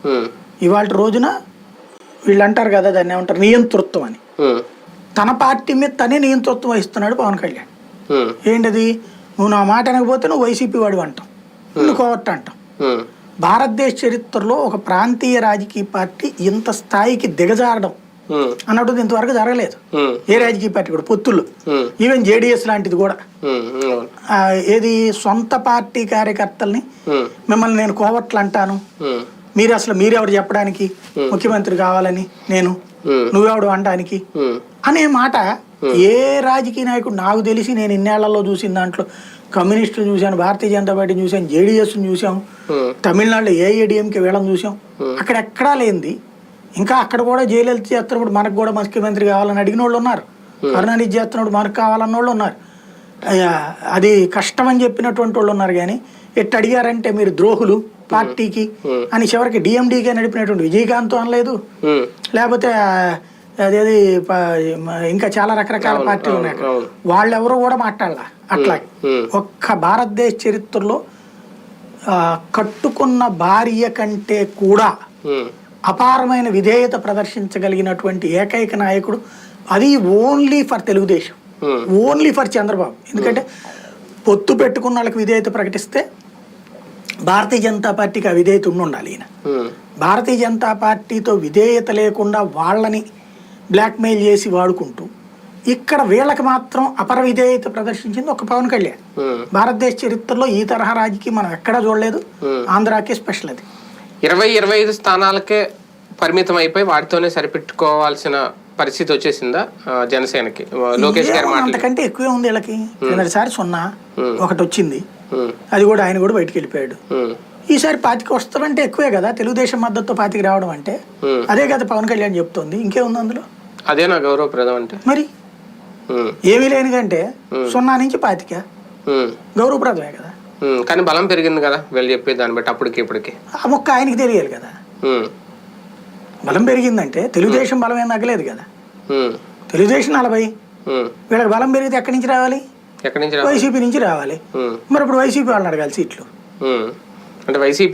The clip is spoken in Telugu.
ఉమ్, ఇవాళ రోజున వీళ్ళు అంటారు కదా దాన్ని ఏమంటారు? నియంతృత్వం అని. ఉమ్, తన పార్టీ మీద తనే నియంతృత్వం వహిస్తున్నాడు పవన్ కళ్యాణ్. ఉమ్, ఏంటది? నువ్వు నా మాట అనకపోతే నువ్వు వైసీపీ వాడు అంటాం నువ్వు కోవట్ అంటాం భారతదేశ చరిత్రలో ఒక ప్రాంతీయ రాజకీయ పార్టీ ఇంత స్థాయికి దిగజారడం అన్నట్టు ఇంతవరకు జరగలేదు. ఏ రాజకీయ పార్టీ కూడా? పొత్తుల్లో ఉమ్, ఈవెన్ జేడిఎస్ లాంటిది కూడా. ఏది? సొంత పార్టీ కార్యకర్తల్ని మిమ్మల్ని నేను కోవట్లు అంటాను. మీరు అసలు మీరెవరు చెప్పడానికి ముఖ్యమంత్రి కావాలని నేను? నువ్వెవడు అనడానికి? అనే మాట ఏ రాజకీయ నాయకుడు నాకు తెలిసి నేను ఇన్నేళ్ళలో చూసిన దాంట్లో కమ్యూనిస్టులు చూశాను భారతీయ జనతా పార్టీ చూశాను జేడీఎస్ చూసాం తమిళనాడులో ఏఐడిఎంకే వీళ్ళని చూసాం అక్కడ ఎక్కడా లేనిది. ఇంకా అక్కడ కూడా జయలలిత చేస్తున్నప్పుడు మనకు కూడా ముఖ్యమంత్రి కావాలని అడిగిన వాళ్ళు ఉన్నారు. కరుణానిధి చేస్తున్నప్పుడు మనకు కావాలన్న వాళ్ళు ఉన్నారు. అది కష్టం అని చెప్పినటువంటి వాళ్ళు ఉన్నారు కానీ ఎట్టు అడిగారంటే మీరు ద్రోహులు. పార్టీకి అని చివరికి డిఎండికే నడిపినటువంటి విజయకాంత్ అనలేదు. లేకపోతే అదేది ఇంకా చాలా రకరకాల పార్టీలు ఉన్నాయి అక్కడ. వాళ్ళెవరూ కూడా మాట్లాడాల. అట్లా. ఒక్క భారతదేశ చరిత్రలో కట్టుకున్న భార్య కంటే కూడా అపారమైన విధేయత ప్రదర్శించగలిగినటువంటి ఏకైక నాయకుడు అది only for Telugudesam. Only for Chandrababu. ఎందుకంటే పొత్తు పెట్టుకున్న వాళ్ళకి విధేయత ప్రకటిస్తే భారతీయ జనతా పార్టీకి ఆ విధేయత ఉండి ఉండాలి ఈయన భారతీయ జనతా పార్టీతో విధేయత లేకుండా వాళ్ళని బ్లాక్మెయిల్ చేసి వాడుకుంటూ ఇక్కడ వీళ్ళకి మాత్రం అపర విధేయత ప్రదర్శించింది ఒక పవన్ కళ్యాణ్. భారతదేశ చరిత్రలో ఈ తరహా రాజకీయం మనం ఎక్కడా చూడలేదు. ఆంధ్రాకే స్పెషల్ అది. ఇరవై ఇరవై ఐదు స్థానాలకే పరిమితం అయిపోయి వాటితోనే సరిపెట్టుకోవాల్సిన పరిస్థితి వచ్చేసిందా జనసేనకి? లోకేష్ గారి అంతకంటే ఎక్కువే ఉంది వీళ్ళకి. కిందటిసారి సున్నా. ఒకటి వచ్చింది. అది కూడా ఆయన కూడా బయటికి వెళ్ళిపోయాడు. ఈసారి పాతికి వస్తారంటే ఎక్కువే కదా తెలుగుదేశం మద్దతుతో పాతికి రావడం అంటే. అదే కదా పవన్ కళ్యాణ్ చెప్తోంది. ఇంకేముంది అందులో? అదే నా గౌరవప్రదం అంటే. మరి? ఏమీ లేని కంటే సున్నా నుంచి పాతిక. గౌరవప్రదమే కదా. కానీ బలం పెరిగింది కదా వీళ్ళు చెప్పే దాన్ని బట్టి అప్పటికి ఇప్పటికి. ఆ మొక్క ఆయనకి తెలియాలి కదా. బలం పెరిగిందంటే తెలుగుదేశం బలం ఏం తగ్గలేదు కదా. తెలుగుదేశం నలభై. వీళ్ళకి బలం పెరిగితే ఎక్కడి నుంచి రావాలి? ఎక్కడి నుంచి వైసీపీ నుంచి రావాలి. మరి ఇప్పుడు వైసీపీ వాళ్ళని అడగాలి సీట్లు. అంటే వైసీపీ